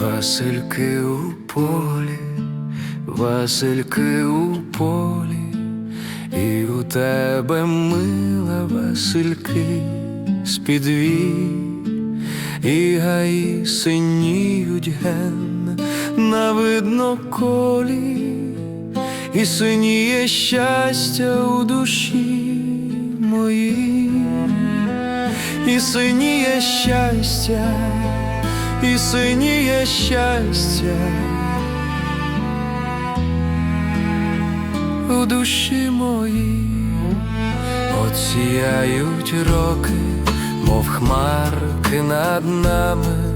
Васильки у полі, Васильки у полі, і у тебе мила Васильки з-під вій, і гаї синіють ген на видно колі, і синіє щастя у душі моїй, і синіє щастя і синіє щастя у душі моїй, Оціяють роки, мов хмарки над нами,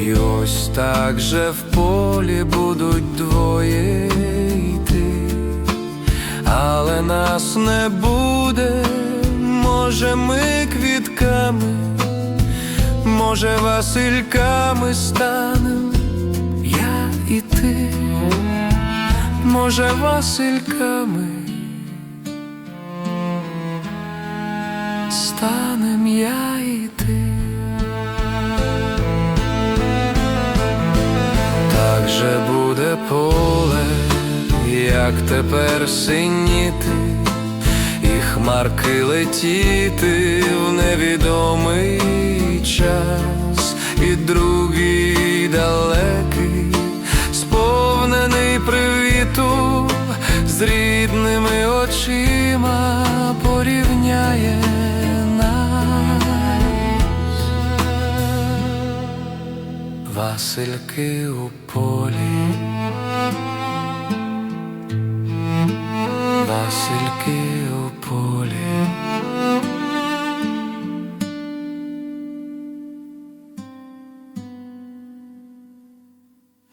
і ось так же в полі будуть двоє йти, але нас не буде, може, ми квітками. Може, Васильками станем я і ти, може, Васильками станем я і ти. Так же буде поле, як тепер синіти, і хмарки летіти з рідними очима порівняє нас. Васильки у полі, Васильки